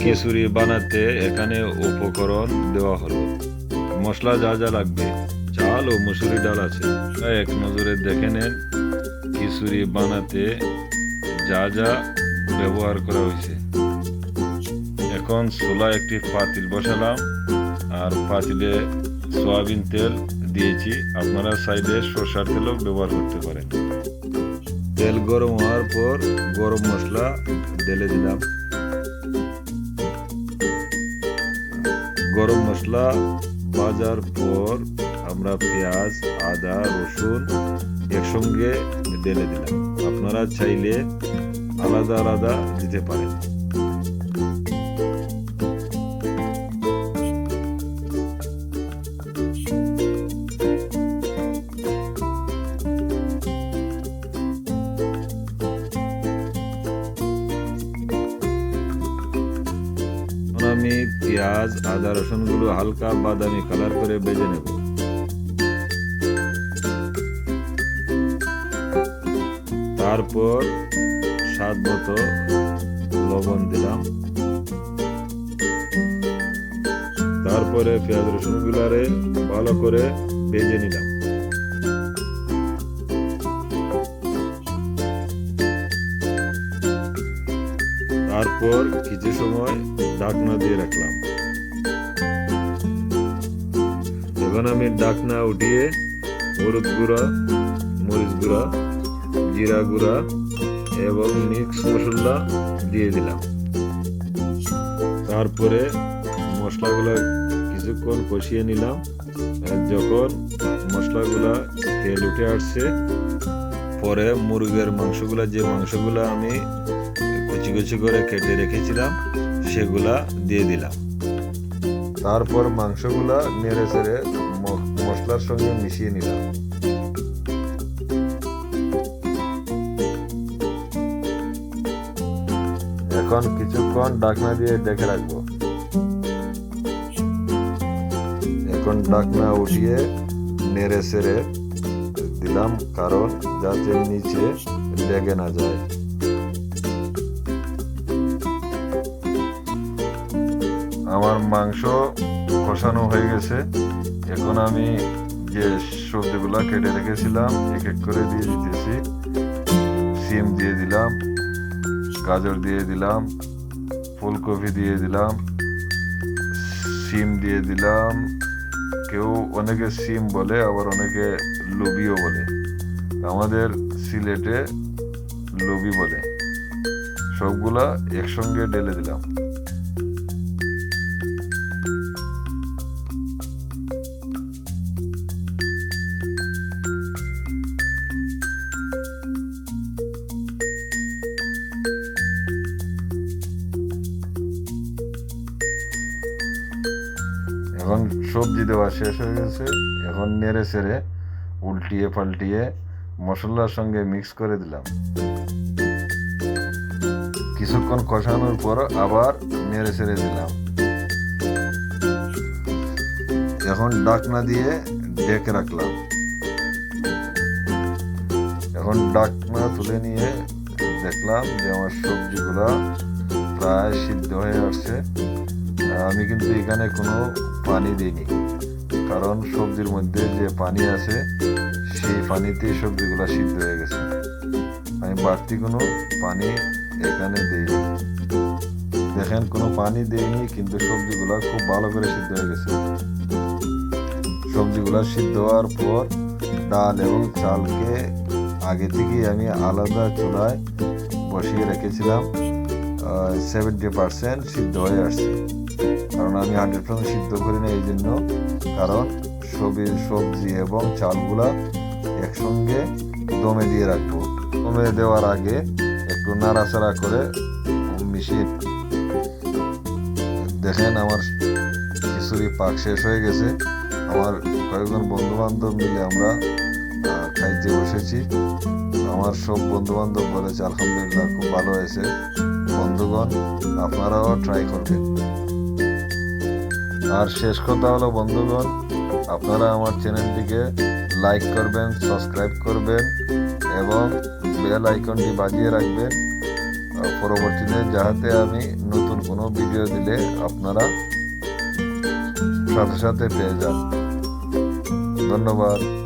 খিচুড়ি বানাতে এখানে উপকরণ দেওয়া হলো। মশলা যা যা লাগবে, চাল ও মুসুরি ডাল আছে। এক নজরে দেখে নেন, খিচুড়ি বানাতে যা যা ব্যবহার করা হয়েছে। এখন ছোলা একটি পাতিল বসালাম, আর পাতিলে সয়াবিন তেল দিয়েছি। আপনারা সাইডে সরষার তেলও ব্যবহার করতে পারেন। তেল গরম হওয়ার পর গরম মশলা ঢেলে দিলাম। গরম মশলা ভাজার পর আমরা পেঁয়াজ, আদা, রসুন একসঙ্গে ঢেলে দিলাম। আপনারা চাইলে আলাদা আলাদা দিতে পারেন। পেঁয়াজ আদা রসুনগুলো হালকা বাদামি কালার করে বেজে নেব। তারপর স্বাদ মতো লবণ দিলাম। তারপরে পেঁয়াজ রসুন গুলারে ভালো করে বেজে নিলাম। তারপর কিছু সময় ডাকনা দিয়ে রাখলাম। এখন আমি ঢাকনা উঠিয়ে হলুদ গুঁড়া, মরিচ গুঁড়া, জিরা গুঁড়া এবং মিক্স মশলা দিয়ে দিলাম। তারপরে মশলাগুলো কিছুক্ষণ কষিয়ে নিলাম। যখন মশলাগুলা তেল উঠে আসছে, পরে মুরগের মাংসগুলা, যে মাংসগুলা আমি কুচি কুচি করে কেটে রেখেছিলাম, সেগুলা দিয়ে দিলাম। তারপর মাংসগুলা নেড়ে চেড়ে মশলার সঙ্গে মিশিয়ে নিলাম। এখন কিছুক্ষণ ডাকনা দিয়ে ডেকে রাখব। এখন ডাকনা উঠিয়ে নেড়ে চেড়ে দিলাম, কারণ যাতে নিচে লেগে না যায়। আমার মাংস কষানো হয়ে গেছে। এখন আমি যে সবজিগুলো কেটে রেখেছিলাম এক এক করে দিয়ে দিতেছি। সিম দিয়ে দিলাম, গাজর দিয়ে দিলাম, ফুলকপি দিয়ে দিলাম, সিম দিয়ে দিলাম। কেউ অনেকে সিম বলে, আবার অনেকে লুবিও বলে। আমাদের সিলেটে লুবি বলে। সবগুলা একসঙ্গে ঢেলে দিলাম। এখন সবজি দেওয়া শেষ হয়ে গেছে। এখন নেড়ে চেড়ে উল্টিয়ে পাল্টিয়ে মশলার সঙ্গে মিক্স করে দিলাম। কিছুক্ষণ কষানোর পর আবার নেড়ে চেড়ে দিলাম। এখন ডাকনা দিয়ে ডেকে রাখলাম। এখন ডাকনা তুলে নিয়ে দেখলাম যে আমার সবজিগুলা প্রায় সিদ্ধ হয়ে আসছে। আমি কিন্তু এখানে কোনো পানি দিইনি কারণ সবজির মধ্যে যে পানি আছে, সেই পানিতেই সবজিগুলো সিদ্ধ হয়ে গেছে। আমি বাড়তি কোনো পানি এখানে দিইনি। দেখেন, কোনো পানি দিইনি, কিন্তু সবজিগুলো খুব ভালো করে সিদ্ধ হয়ে গেছে। সবজিগুলো সিদ্ধ হওয়ার পর ডাল এবং চালকে আগে থেকেই আমি আলাদা চুলায় বসিয়ে রেখেছিলাম। সেভেন্টি পার্সেন্ট সিদ্ধ হয়ে আসছে। কারণ আমি হান্ড্রেড পার্সেন্ট সিদ্ধ করি না এই জন্য কারণ সবজি সবজি এবং চালগুলা একসঙ্গে দমে দিয়ে রাখব। দমে দেওয়ার আগে একটু নাড়াচাড়া করে মিশিয়ে দেখেন আমার খিচুড়ি পাক শেষ হয়ে গেছে। আমার কয়েকজন বন্ধু বান্ধব মিলে আমরা খাইতে বসেছি। আমার সব বন্ধু বান্ধব বলেছে, আলহামদুলিল্লাহ, খুব ভালো হয়েছে। বন্ধুগণ, আপনারাও ট্রাই করবেন। আর শেষ কথা হলো, বন্ধুগণ, আপনারা আমার চ্যানেলটিকে লাইক করবেন, সাবস্ক্রাইব করবেন এবং বেল আইকনটি বাজিয়ে রাখবেন। পরবর্তীতে যাহাতে আমি নতুন কোনো ভিডিও দিলে আপনারা সাথে সাথে পেয়ে যান। ধন্যবাদ।